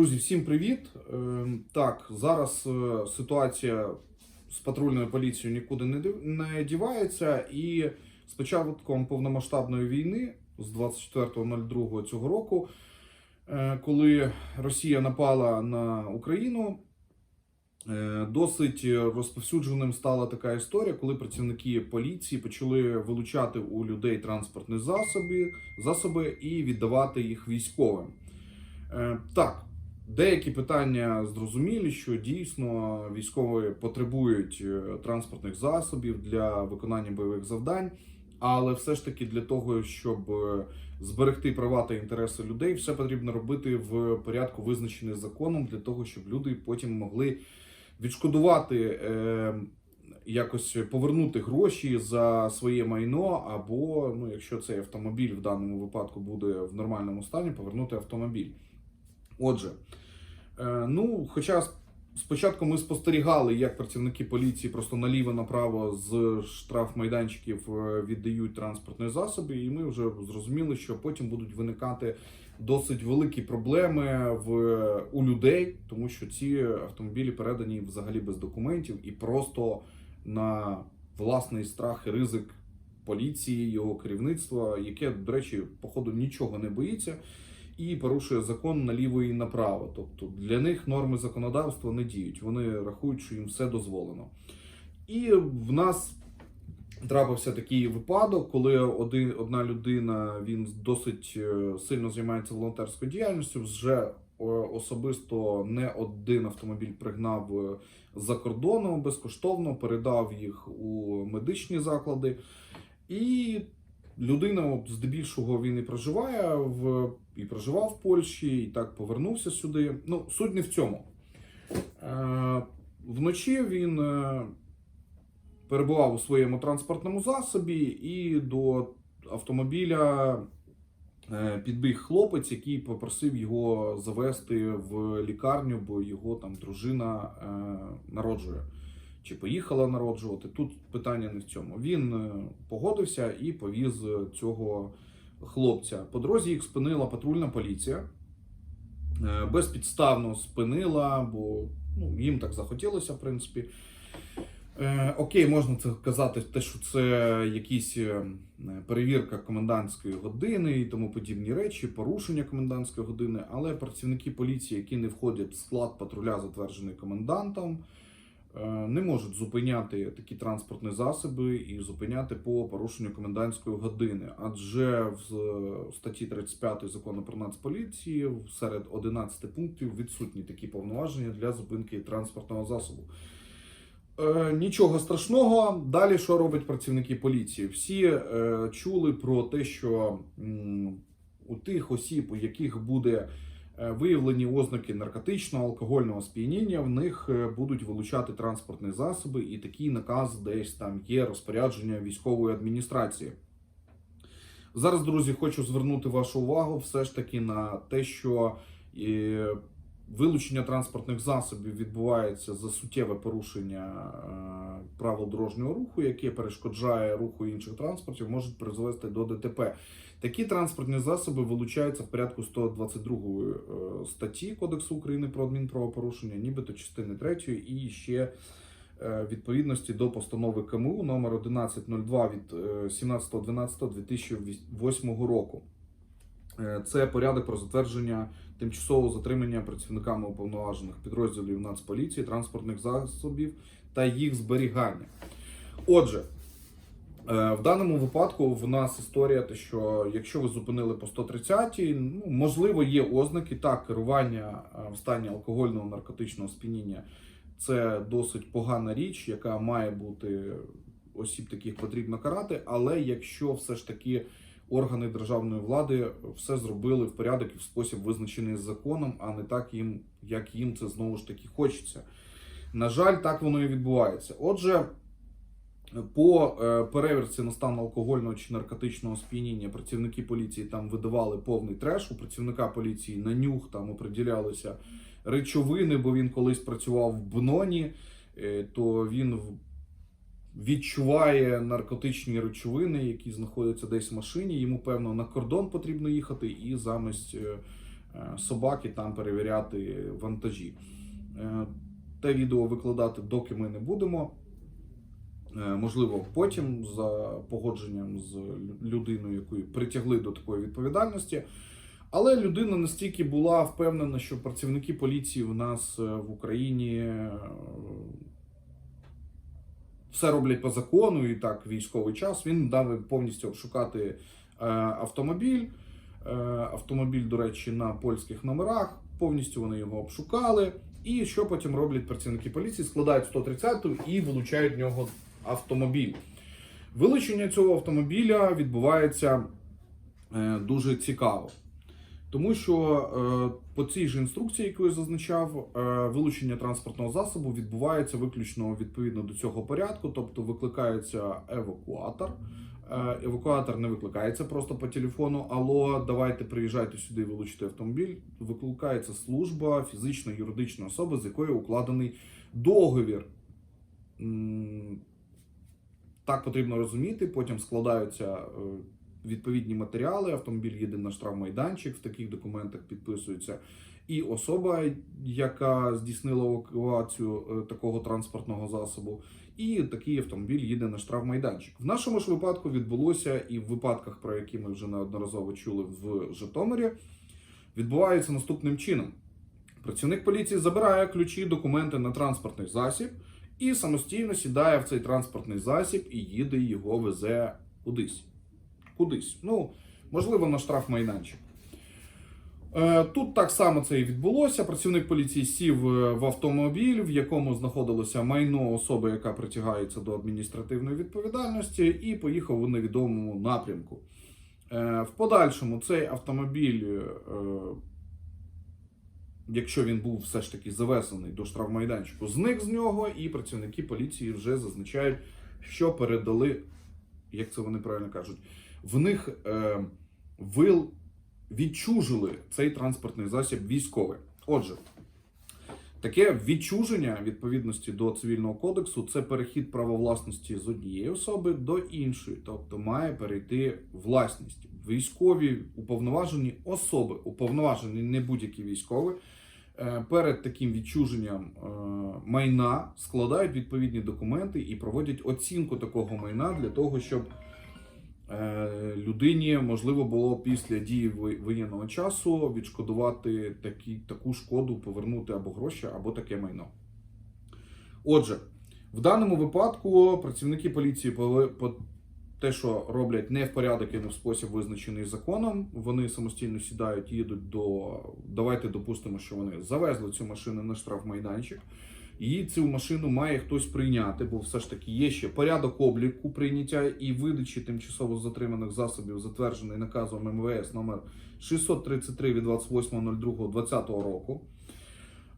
Друзі, всім привіт. Е, Так, зараз е, ситуація з патрульною поліцією нікуди не дівається, і з початком повномасштабної війни з 24.02 цього року, е, коли Росія напала на Україну, е, досить розповсюдженим стала така історія, коли працівники поліції почали вилучати у людей транспортні засоби, засоби і віддавати їх військовим. Так, деякі питання зрозумілі, що дійсно військові потребують е, транспортних засобів для виконання бойових завдань, але все ж таки для того, щоб е, зберегти права та інтереси людей, все потрібно робити в порядку, визначений законом, для того, щоб люди потім могли відшкодувати. е, Якось повернути гроші за своє майно, або ну, якщо цей автомобіль в даному випадку буде в нормальному стані, повернути автомобіль. Отже, е, ну, хоча спочатку ми спостерігали, як працівники поліції просто наліво-направо з штрафмайданчиків е, віддають транспортні засоби, і ми вже зрозуміли, що потім будуть виникати досить великі проблеми в, у людей, тому що ці автомобілі передані взагалі без документів і просто на власний страх і ризик поліції, його керівництва, яке, до речі, походу нічого не боїться і порушує закон наліво і направо. Тобто для них норми законодавства не діють. Вони рахують, що їм все дозволено. І в нас трапився такий випадок, коли один, одна людина він досить е, сильно займається волонтерською діяльністю. Вже е, особисто не один автомобіль пригнав е, за кордоном безкоштовно, передав їх у медичні заклади. І людина, от, здебільшого, він і проживає в і проживав в Польщі, і так повернувся сюди. Ну, суть не в цьому. Е, вночі він е, перебував у своєму транспортному засобі, і до автомобіля е, підбіг хлопець, який попросив його завести в лікарню, бо його там дружина е, народжує. Чи поїхала народжувати? Тут питання не в цьому. Він е, погодився і повіз цього хлопця. По дорозі їх спинила патрульна поліція. Е, Безпідставно спинила, бо ну, їм так захотілося, в принципі. Е, окей, можна це казати, те, що це якісь е, перевірка комендантської години і тому подібні речі, порушення комендантської години, але працівники поліції, які не входять в склад патруля, затверджений комендантом, е, не можуть зупиняти такі транспортні засоби і зупиняти по порушенню комендантської години. Адже в е, статті 35 закону про нацполіції серед 11 пунктів відсутні такі повноваження для зупинки транспортного засобу. Е, нічого страшного. Далі що роблять працівники поліції? Всі е, чули про те, що м, у тих осіб, у яких буде е, виявлені ознаки наркотичного алкогольного сп'яніння, в них е, будуть вилучати транспортні засоби, і такий наказ десь там є розпорядження військової адміністрації. Зараз, друзі, хочу звернути вашу увагу все ж таки на те, що е, вилучення транспортних засобів відбувається за суттєве порушення е, правил дорожнього руху, яке перешкоджає руху інших транспортів, можуть призвести до ДТП. Такі транспортні засоби вилучаються в порядку 122 е, статті Кодексу України про адмінправопорушення, нібито частини 3 і ще е, відповідності до постанови КМУ номер 1102 від е, 17.12.2008 року. Це порядок про затвердження тимчасового затримання працівниками уповноважених підрозділів Нацполіції, транспортних засобів та їх зберігання. Отже, е, в даному випадку в нас історія, те, що якщо ви зупинили по 130, ну, можливо, є ознаки так, керування е, в стані алкогольного наркотичного сп'яніння це досить погана річ, яка має бути осіб таких потрібно карати. Але якщо все ж таки органи державної влади все зробили в порядок і в спосіб визначений законом, а не так їм, як їм це знову ж таки хочеться. На жаль, так воно і відбувається. Отже, по е, перевірці на стан алкогольного чи наркотичного сп'яніння працівники поліції там видавали повний треш. У працівника поліції на нюх там оприділялися речовини, бо він колись працював в Бноні, е, то він відчуває наркотичні речовини, які знаходяться десь в машині. Йому, певно, на кордон потрібно їхати, і замість е, е, собаки там перевіряти вантажі. Е, Те відео викладати доки ми не будемо. Можливо, потім за погодженням з людиною, яку притягли до такої відповідальності. Але людина настільки була впевнена, що працівники поліції в нас в Україні все роблять по закону і так військовий час. Він дав повністю обшукати е, автомобіль. Е, Автомобіль, до речі, на польських номерах. Повністю вони його обшукали. І що потім роблять працівники поліції? Складають 130-ту і вилучають в нього автомобіль. Вилучення цього автомобіля відбувається е, дуже цікаво. Тому що е, по цій же інструкції, яку я зазначав, е, вилучення транспортного засобу відбувається виключно відповідно до цього порядку, тобто викликається евакуатор. Е, евакуатор не викликається просто по телефону. Алло, давайте приїжджайте сюди, вилучити автомобіль. Викликається служба фізичної юридичної особи, з якою укладений договір. Так потрібно розуміти. Потім складаються відповідні матеріали. Автомобіль їде на штрафмайданчик. В таких документах підписується і особа, яка здійснила евакуацію е, такого транспортного засобу, і такий автомобіль їде на штрафмайданчик. В нашому ж випадку відбулося і в випадках, про які ми вже неодноразово чули в Житомирі, відбувається наступним чином. Працівник поліції забирає ключі, документи на транспортний засіб і самостійно сідає в цей транспортний засіб і їде його везе кудись. Кудись. Ну, можливо, на штрафмайданчик. Е, Тут так само це і відбулося. Працівник поліції сів е, в автомобіль, в якому знаходилося майно особи, яка притягається до адміністративної відповідальності, і поїхав у невідомому напрямку. Е, В подальшому цей автомобіль, якщо він був все ж таки завезений до штрафмайданчику, зник з нього, і працівники поліції вже зазначають, що передали, як це вони правильно кажуть, в них е, вил відчужили цей транспортний засіб військовий. Отже, таке відчуження відповідності до цивільного кодексу це перехід права власності з однієї особи до іншої, тобто має перейти власність. Військові уповноважені особи, уповноважені не будь-які військові, е, перед таким відчуженням е, майна складають відповідні документи і проводять оцінку такого майна для того, щоб людині можливо було після дії во- воєнного часу відшкодувати такі, таку шкоду, повернути або гроші, або таке майно. Отже, в даному випадку працівники поліції по, по те, що роблять не в порядок і не в спосіб визначений законом, вони самостійно сідають, їдуть до. Давайте допустимо, що вони завезли цю машину на штрафмайданчик. І цю машину має хтось прийняти, бо все ж таки є ще порядок обліку прийняття і видачі тимчасово затриманих засобів, затверджений наказом МВС номер 633 від 28.02.2020 року.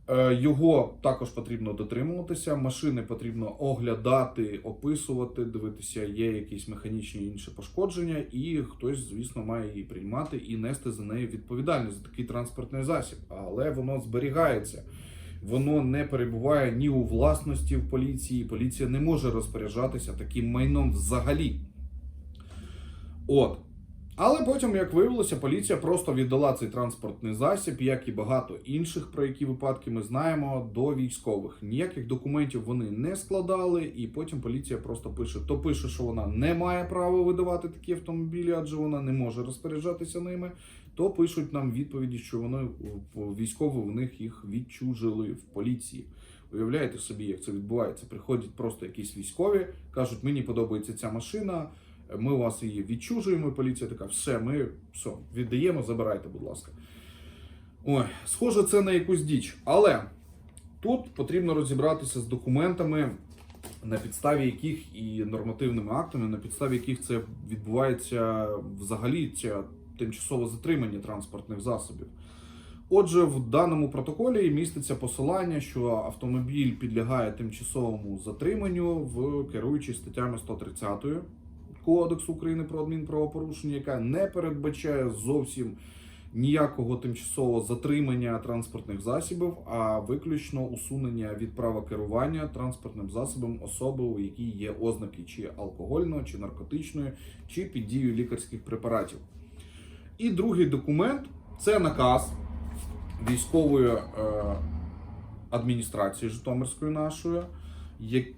Е, Його також потрібно дотримуватися. Машини потрібно оглядати, описувати, дивитися, є якісь механічні інші пошкодження, і хтось, звісно, має її приймати і нести за неї відповідальність за такий транспортний засіб. Але воно зберігається. Воно не перебуває ні у власності в поліції. Поліція не може розпоряджатися таким майном взагалі. От. Але потім, як виявилося, поліція просто віддала цей транспортний засіб, як і багато інших, про які випадки ми знаємо, до військових. Ніяких документів вони не складали, і потім поліція просто пише: то пише, що вона не має права видавати такі автомобілі, адже вона не може розпоряджатися ними. То пишуть нам відповіді, що вони військові в них їх відчужили в поліції. Уявляєте собі, як це відбувається? Приходять просто якісь військові, кажуть, мені подобається ця машина. Ми у вас її відчужуємо, поліція така, все, ми все, віддаємо, забирайте, будь ласка. Ой, схоже, це на якусь діч. Але тут потрібно розібратися з документами, на підставі яких і нормативними актами, на підставі яких це відбувається взагалі ця тимчасове затримання транспортних засобів. Отже, в даному протоколі міститься посилання, що автомобіль підлягає тимчасовому затриманню в керуючій статтями 130 Кодексу України про адмінправопорушення, яка не передбачає зовсім ніякого тимчасового затримання транспортних засобів, а виключно усунення від права керування транспортним засобом особи, у якій є ознаки чи алкогольного, чи наркотичної, чи під дією лікарських препаратів. І другий документ це наказ військової е, адміністрації Житомирської нашої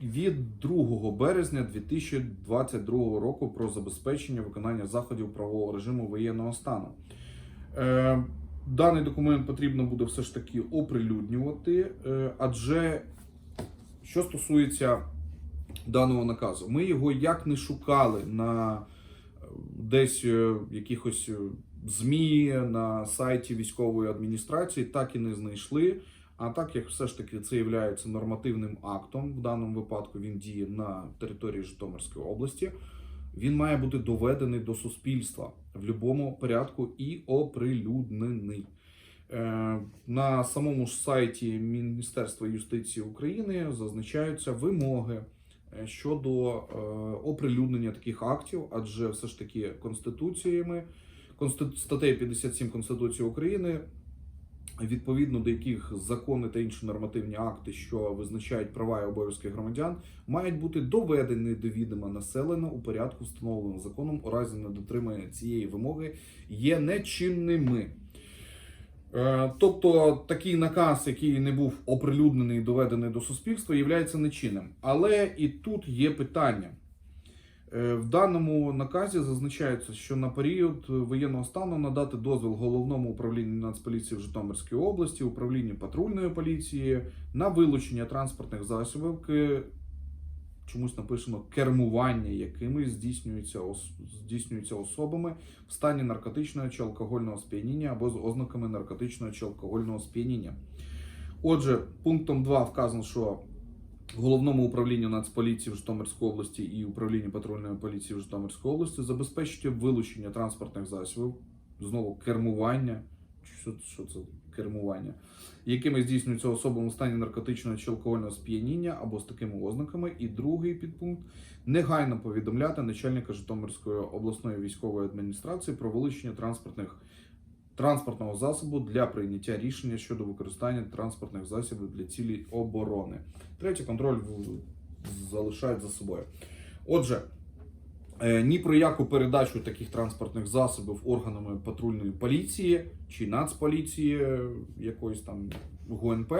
від 2 березня 2022 року про забезпечення виконання заходів правового режиму воєнного стану. Е, Даний документ потрібно буде все ж таки оприлюднювати, е, адже що стосується даного наказу, ми його як не шукали на десь е, якихось е, ЗМІ на сайті військової адміністрації, так і не знайшли. А так як все ж таки це є нормативним актом, в даному випадку він діє на території Житомирської області, він має бути доведений до суспільства в будь-якому порядку і оприлюднений. Е, На самому ж сайті Міністерства юстиції України зазначаються вимоги щодо е, оприлюднення таких актів, адже все ж таки конституціями, конститу- статтею 57 Конституції України відповідно до яких закони та інші нормативні акти, що визначають права і обов'язки громадян, мають бути доведені до відома населення у порядку, встановленого законом, у разі недотримання цієї вимоги є нечинними. Е, Тобто такий наказ, який не був оприлюднений і доведений до суспільства, є нечинним. Але і тут є питання. Е, В даному наказі зазначається, що на період воєнного стану надати дозвіл головному управлінню Нацполіції в Житомирській області, управлінню патрульної поліції на вилучення транспортних засобів, чомусь написано кермування, якими здійснюється, здійснюється особами в стані наркотичного чи алкогольного сп'яніння або з ознаками наркотичного чи алкогольного сп'яніння. Отже, пунктом 2 вказано, що Головному управлінню Нацполіції в Житомирській області і управлінню патрульної поліції в Житомирській області забезпечити вилучення транспортних засобів, знову кермування. Що, що це кермування? Якими здійснюються особами у стані наркотичного чи алкогольного сп'яніння або з такими ознаками. І другий підпункт негайно повідомляти начальника Житомирської обласної військової адміністрації про вилучення транспортних транспортного засобу для прийняття рішення щодо використання транспортних засобів для цілей оборони. Третє, контроль залишають за собою. Отже, ні про яку передачу таких транспортних засобів органами патрульної поліції чи нацполіції е, якоїсь там ГУНП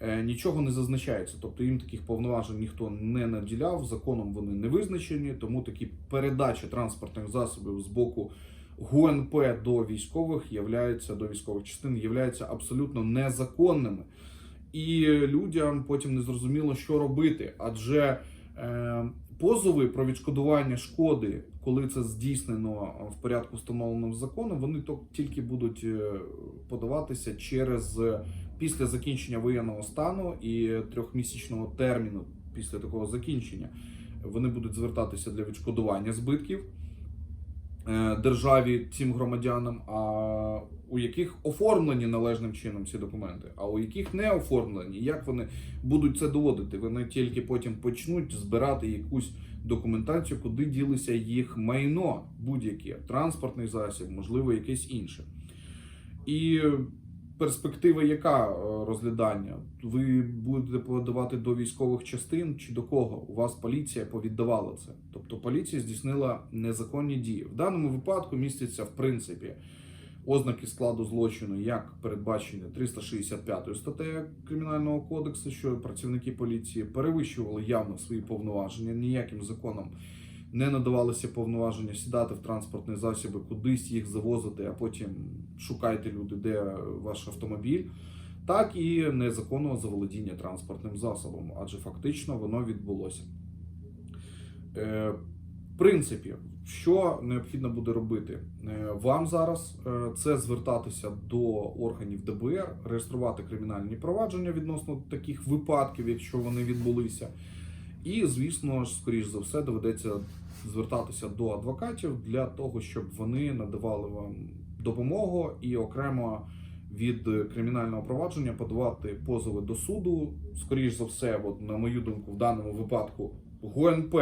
е, нічого не зазначається. Тобто їм таких повноважень ніхто не наділяв, законом вони не визначені, тому такі передачі транспортних засобів з боку ГУНП до військових являються до військових частин являються абсолютно незаконними. І людям потім не зрозуміло, що робити, адже е, позови про відшкодування шкоди, коли це здійснено в порядку встановленого законом, вони тільки будуть е, подаватися через е, після закінчення воєнного стану і трьохмісячного терміну після такого закінчення. Вони будуть звертатися для відшкодування збитків е, державі цим громадянам, а у яких оформлені належним чином ці документи, а у яких не оформлені. Як вони будуть це доводити? Вони тільки потім почнуть збирати якусь документацію, куди ділися їх майно, будь-яке транспортний засіб, можливо, якесь інше. І перспектива яка е, розглядання? Ви будете подавати до військових частин чи до кого? У вас поліція повіддавала це. Тобто поліція здійснила незаконні дії. В даному випадку містяться в принципі ознаки складу злочину, як передбачені 365 статтею Кримінального кодексу, що працівники поліції перевищували явно свої повноваження, ніяким законом не надавалися повноваження сідати в транспортні засоби, кудись їх завозити, а потім шукайте люди, де ваш автомобіль. Так і незаконного заволодіння транспортним засобом, адже фактично воно відбулося. Е, в принципі, що необхідно буде робити? Е, Вам зараз е, це звертатися до органів ДБР, реєструвати кримінальні провадження відносно таких випадків, якщо вони відбулися. І, звісно ж, скоріш за все, доведеться звертатися до адвокатів для того, щоб вони надавали вам допомогу і окремо від кримінального провадження подавати позови до суду. Скоріш за все, от, на мою думку, в даному випадку ГУНП,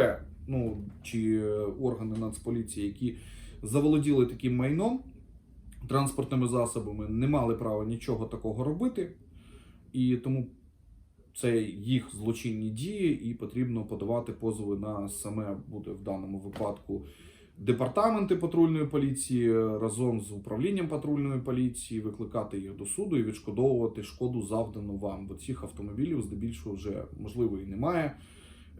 ну чи е, органи Нацполіції, які заволоділи таким майном, транспортними засобами, не мали права нічого такого робити, і тому це їх злочинні дії, і потрібно подавати позови на саме буде в даному випадку департаменти патрульної поліції разом з управлінням патрульної поліції, викликати їх до суду і відшкодовувати шкоду завдану вам. Бо цих автомобілів здебільшого вже можливо і немає.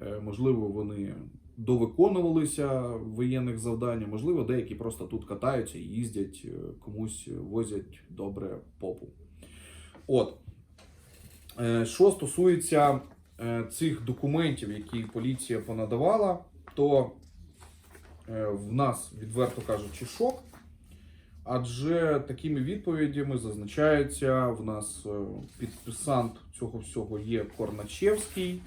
Е, Можливо, вони довиконувалися воєнних завдань, можливо, деякі просто тут катаються і їздять, е, комусь возять добре попу. От. Е, Що стосується е, цих документів, які поліція понадавала, то е, в нас, відверто кажучи, шок. Адже такими відповідями зазначається, в нас е, підписант цього всього є Корначевський.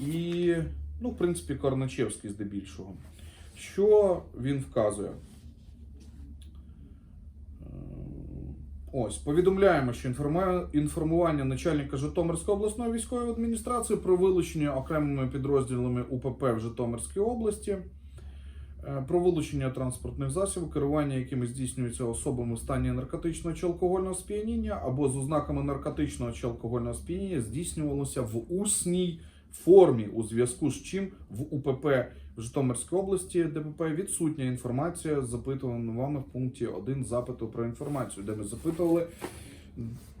І, ну, в принципі, Корначевський здебільшого. Що він вказує? Е, Ось, повідомляємо, що інформування начальника Житомирської обласної військової адміністрації про вилучення окремими підрозділами УПП в Житомирській області, е, про вилучення транспортних засобів, керування якими здійснюється особами в стані наркотичного чи алкогольного сп'яніння або з ознаками наркотичного чи алкогольного сп'яніння здійснювалося в усній формі, у зв'язку з чим в УПП в Житомирській області ДПП відсутня інформація, запитувана вами в пункті 1 запиту про інформацію, де ми запитували,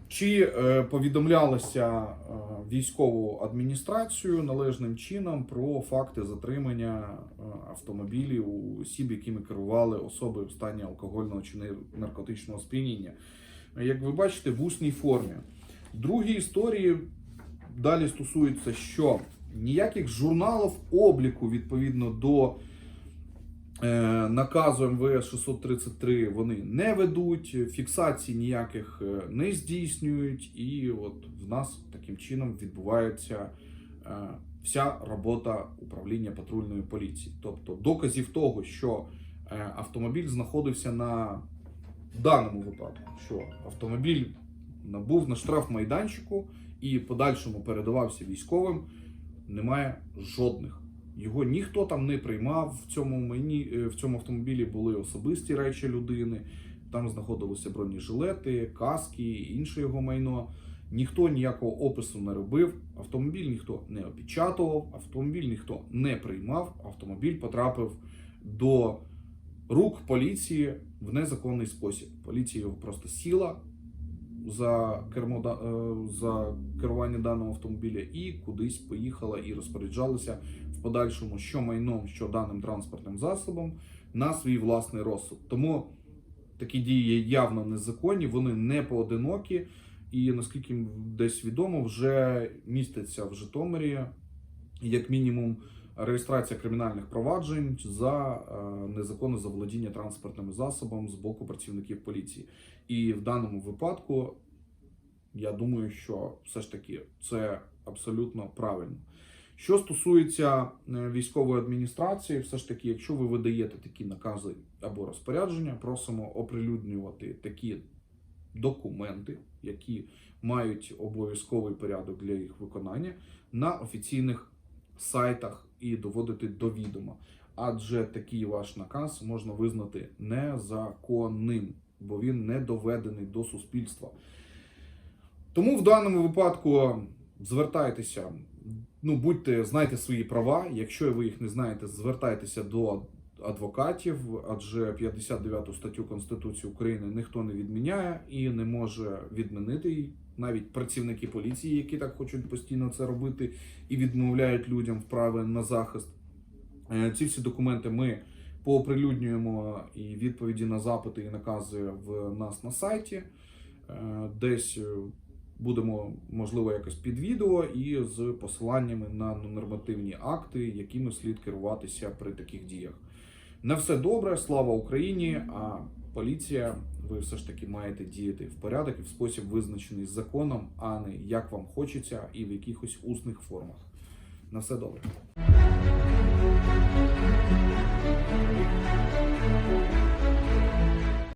чи е, повідомлялося е, військову адміністрацію належним чином про факти затримання е, автомобілів у осіб, якими керували особи в стані алкогольного чи наркотичного сп'яніння. Як ви бачите, в усній формі. Другі історії далі стосуються, що ніяких журналів обліку відповідно до е, наказу МВС 633 вони не ведуть, фіксацій ніяких е, не здійснюють, і от в нас таким чином відбувається е, вся робота управління патрульної поліції. Тобто доказів того, що автомобіль знаходився на даному випадку, що автомобіль був на штрафмайданчику і в подальшому передавався військовим, немає жодних. Його ніхто там не приймав. В цьому майні е, в цьому автомобілі були особисті речі людини. Там знаходилися бронежилети, каски, інше його майно. Ніхто ніякого опису не робив. Автомобіль ніхто не опечатував, автомобіль ніхто не приймав. Автомобіль потрапив до рук поліції в незаконний спосіб. Поліція його просто сіла за кермо е, за керування даного автомобіля і кудись поїхала і розпоряджалася в подальшому що майном, що даним транспортним засобом на свій власний розсуд. Тому такі дії є явно незаконні, вони не поодинокі, і наскільки десь відомо, вже міститься в Житомирі як мінімум реєстрація кримінальних проваджень за е, незаконне заволодіння транспортним засобом з боку працівників поліції. І в даному випадку я думаю, що все ж таки це абсолютно правильно. Що стосується е, військової адміністрації, все ж таки, якщо ви видаєте такі накази або розпорядження, просимо оприлюднювати такі документи, які мають обов'язковий порядок для їх виконання на офіційних сайтах і доводити до відома. Адже такий ваш наказ можна визнати незаконним, бо він не доведений до суспільства. Тому в даному випадку звертайтеся, ну будьте, знайте свої права. Якщо ви їх не знаєте, звертайтеся до адвокатів, адже 59 статтю Конституції України ніхто не відміняє і не може відмінити її. Навіть працівники поліції, які так хочуть постійно це робити і відмовляють людям в праві на захист. Е, Ці всі документи ми пооприлюднюємо і відповіді на запити і накази в нас на сайті. Е, Десь е, будемо, можливо, якось під відео і з посиланнями на нормативні акти, якими слід керуватися при таких діях. На все добре, слава Україні! Поліція, ви все ж таки маєте діяти в порядок і в спосіб визначений законом, а не як вам хочеться і в якихось усних формах. На все добре.